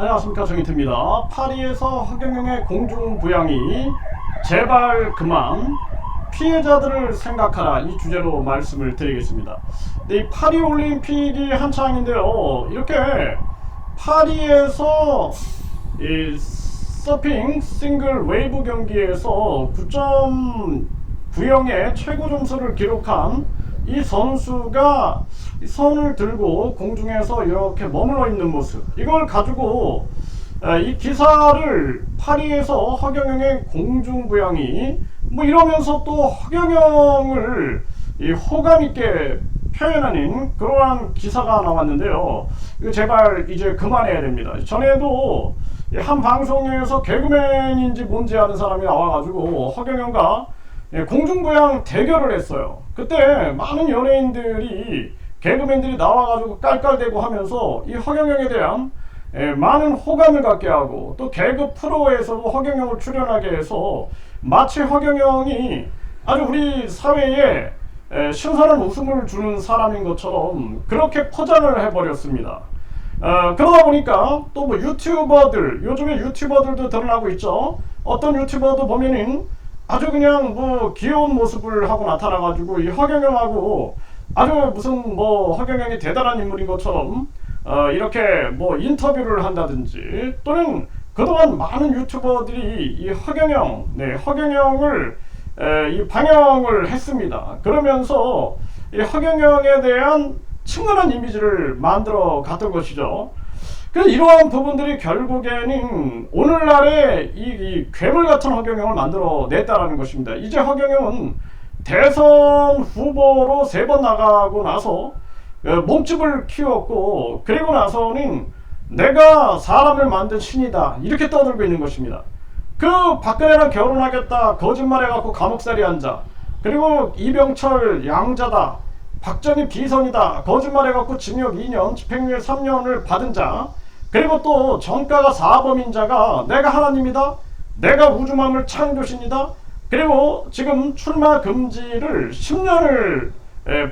안녕하십니까 정인태입니다. 파리에서 허경영의 공중부양이 제발 그만 피해자들을 생각하라 이 주제로 말씀을 드리겠습니다. 네, 이 파리 올림픽이 한창인데요. 이렇게 파리에서 이 서핑 싱글 웨이브 경기에서 9.90의 최고 점수를 기록한 이 선수가 이 선을 들고 공중에서 이렇게 머물러 있는 모습 이걸 가지고 에, 이 기사를 파리에서 허경영의 공중부양이 뭐 이러면서 또 허경영을 이 호감 있게 표현하는 그러한 기사가 나왔는데요. 이거 제발 이제 그만해야 됩니다. 전에도 이한 방송에서 개그맨인지 뭔지 아는 사람이 나와가지고 허경영과 예, 공중부양 대결을 했어요. 그때 많은 연예인들이 개그맨들이 나와가지고 깔깔대고 하면서 이 허경영에 대한 예, 많은 호감을 갖게 하고 또 개그 프로에서도 허경영을 출연하게 해서 마치 허경영이 아주 우리 사회에 에, 신선한 웃음을 주는 사람인 것처럼 그렇게 포장을 해버렸습니다. 어, 그러다 보니까 또 뭐 유튜버들 요즘에 유튜버들도 드러나고 있죠. 어떤 유튜버도 보면은 아주 그냥 뭐 귀여운 모습을 하고 나타나가지고 이 허경영하고 아주 무슨 뭐 허경영이 대단한 인물인 것처럼 어, 이렇게 뭐 인터뷰를 한다든지 또는 그동안 많은 유튜버들이 이 허경영, 네 허경영을 에, 이 방영을 했습니다. 그러면서 이 허경영에 대한 친근한 이미지를 만들어 갔던 것이죠. 그래서 이러한 부분들이 결국에는 오늘날의 이, 이 괴물 같은 허경영을 만들어 냈다라는 것입니다. 이제 허경영은 대선 후보로 세 번 나가고 나서 어, 몸집을 키웠고 그리고 나서는 내가 사람을 만든 신이다. 이렇게 떠들고 있는 것입니다. 그 박근혜랑 결혼하겠다. 거짓말해갖고 감옥살이 앉아 그리고 이병철 양자다. 박정희 비선이다. 거짓말해갖고 징역 2년 집행유예 3년을 받은 자 그리고 또 전가가 사범인 자가 내가 하나님이다. 내가 우주만물 창조신이다. 그리고 지금 출마 금지를 10년을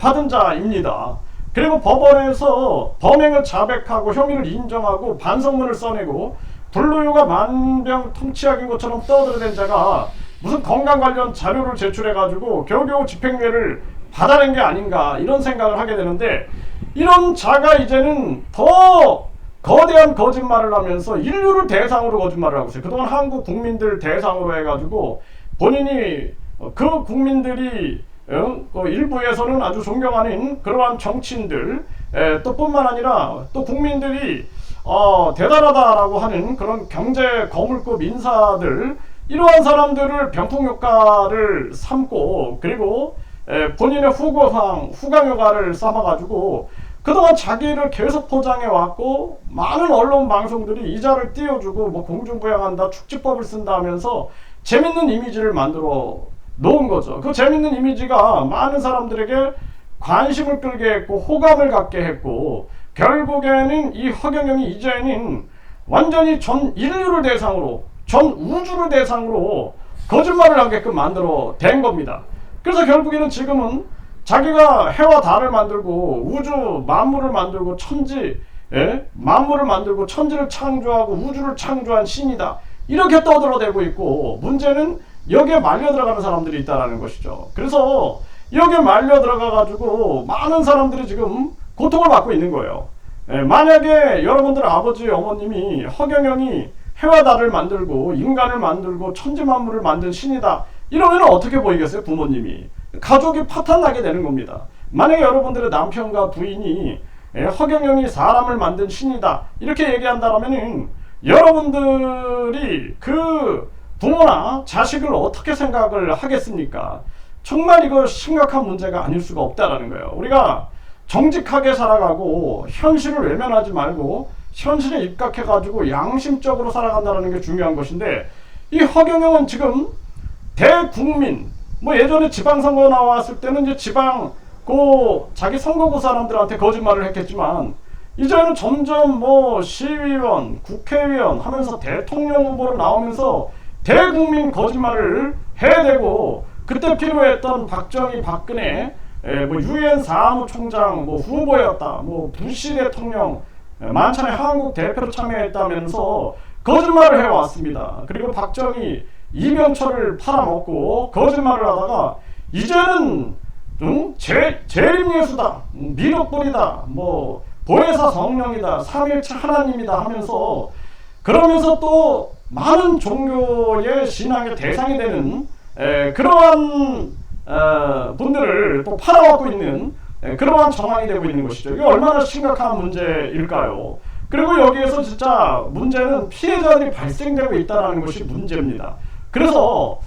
받은 자입니다. 그리고 법원에서 범행을 자백하고 혐의를 인정하고 반성문을 써내고 불로요가 만병통치약인 것처럼 떠들어댄 자가 무슨 건강 관련 자료를 제출해가지고 겨우겨우 집행유예를 받아낸 게 아닌가 이런 생각을 하게 되는데 이런 자가 이제는 더 거대한 거짓말을 하면서 인류를 대상으로 거짓말을 하고 있어요. 그동안 한국 국민들 대상으로 해가지고 본인이 어, 그 국민들이 어, 그 일부에서는 아주 존경하는 그러한 정치인들 에, 또 뿐만 아니라 또 국민들이 어, 대단하다라고 하는 그런 경제 거물급 인사들 이러한 사람들을 병풍 효과를 삼고 그리고 에, 본인의 후광 후광 효과를 삼아가지고 그동안 자기를 계속 포장해 왔고 많은 언론 방송들이 이자를 띄워주고 뭐 공중부양한다 축지법을 쓴다 하면서 재밌는 이미지를 만들어 놓은 거죠. 그 재밌는 이미지가 많은 사람들에게 관심을 끌게 했고 호감을 갖게 했고 결국에는 이 허경영이 이제는 완전히 전 인류를 대상으로 전 우주를 대상으로 거짓말을 하게끔 만들어 된 겁니다. 그래서 결국에는 지금은 자기가 해와 달을 만들고 우주 만물을 만들고 천지 예? 만물을 만들고 천지를 창조하고 우주를 창조한 신이다 이렇게 떠들어대고 있고 문제는 여기에 말려 들어가는 사람들이 있다라는 것이죠. 그래서 여기에 말려 들어가 가지고 많은 사람들이 지금 고통을 받고 있는 거예요. 예, 만약에 여러분들 아버지 어머님이 허경영이 해와 달을 만들고 인간을 만들고 천지 만물을 만든 신이다 이러면 어떻게 보이겠어요 부모님이 가족이 파탄나게 되는 겁니다. 만약에 여러분들의 남편과 부인이 예, 허경영이 사람을 만든 신이다 이렇게 얘기한다라면은 여러분들이 그 부모나 자식을 어떻게 생각을 하겠습니까? 정말 이거 심각한 문제가 아닐 수가 없다라는 거예요. 우리가 정직하게 살아가고 현실을 외면하지 말고 현실에 입각해 가지고 양심적으로 살아간다는 게 중요한 것인데 이 허경영은 지금 대국민 뭐 예전에 지방선거 나왔을 때는 이제 지방 그 자기 선거구 사람들한테 거짓말을 했겠지만 이제는 점점 뭐 시의원, 국회의원 하면서 대통령 후보로 나오면서 대국민 거짓말을 해야 되고 그때 필요했던 박정희, 박근혜, 에, 뭐 유엔 사무총장 뭐 후보였다, 뭐 부시 대통령 만찬에 한국 대표로 참여했다면서 거짓말을 해왔습니다. 그리고 박정희, 이병철을 팔아먹고 거짓말을 하다가 이제는 응? 재, 재림예수다, 음, 미륵불이다, 뭐 보혜사 성령이다, 삼일체 하나님이다 하면서 그러면서 또 많은 종교의 신앙의 대상이 되는 에, 그러한 어, 분들을 또 팔아먹고 있는 에, 그러한 정황이 되고 있는 것이죠. 이게 얼마나 심각한 문제일까요? 그리고 여기에서 진짜 문제는 피해자들이 발생되고 있다는 것이 문제입니다. 그래서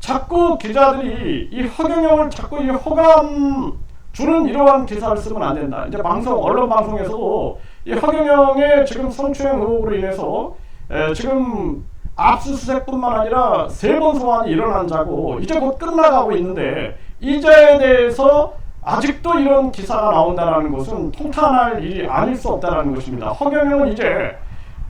자꾸 기자들이 이 허경영을 자꾸 이 호감 주는 이러한 기사를 쓰면 안 된다. 이제 방송 언론 방송에서도 이 허경영의 지금 성추행 의혹으로 인해서 에, 지금 압수수색뿐만 아니라 세 번 소환이 일어난 자고 이제 곧 끝나가고 있는데 이자에 대해서 아직도 이런 기사가 나온다는 것은 통탄할 일이 아닐 수 없다는 것입니다. 허경영은 이제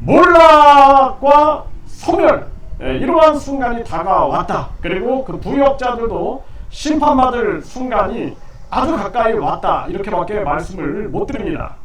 몰락과 소멸 예, 이러한 순간이 다가왔다. 그리고 그 부역자들도 심판받을 순간이 아주 가까이 왔다. 이렇게밖에 말씀을 못 드립니다.